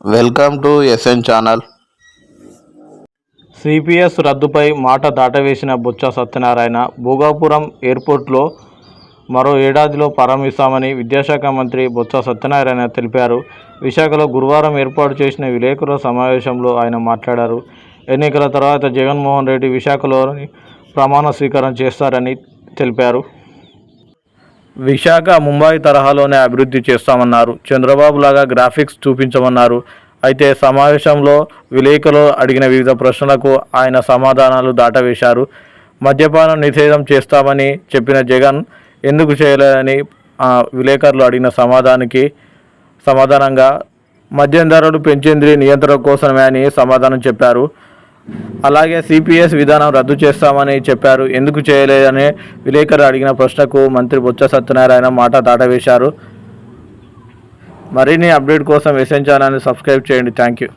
Welcome to SN channel. CPS రద్దుపై మాట దాటవేసిన బొత్స సత్యనారాయణ భోగాపురం ఎయిర్పోర్ట్లో మరో ఏడాదిలో ప్రారంభిస్తామని విద్యాశాఖ మంత్రి బొత్స సత్యనారాయణ తెలిపారు. విశాఖలో గురువారం ఏర్పాటు చేసిన విలేకరుల సమావేశంలో ఆయన మాట్లాడారు. ఎన్నికల తర్వాత జగన్మోహన్ రెడ్డి విశాఖలోని ప్రమాణ స్వీకారం చేస్తారని తెలిపారు. విశాఖ ముంబై తరహాలోనే అభివృద్ధి చేస్తామన్నారు. చంద్రబాబు లాగా గ్రాఫిక్స్ చూపించమన్నారు. అయితే సమావేశంలో విలేకరులు అడిగిన వివిధ ప్రశ్నలకు ఆయన సమాధానాలు దాటవేశారు. మద్యపానం నిషేధం చేస్తామని చెప్పిన జగన్ ఎందుకు చేయలేదని ఆ, విలేకరులు అడిగిన సమాధానానికి సమాధానంగా మద్యం ధరలు పెంచేంద్రియ నియంత్రణ కోసమే అని సమాధానం చెప్పారు. అలాగే సిపిఎస్ విధానం రద్దు చేస్తామని చెప్పారు. ఎందుకు చేయలేదని విలేకరు అడిగిన ప్రశ్నకు మంత్రి బొత్స సత్యనారాయణ మాట దాటవేశారు మరిన్ని అప్డేట్ కోసం ఎస్ఎన్ ఛానల్ని సబ్స్క్రైబ్ చేయండి. Thank you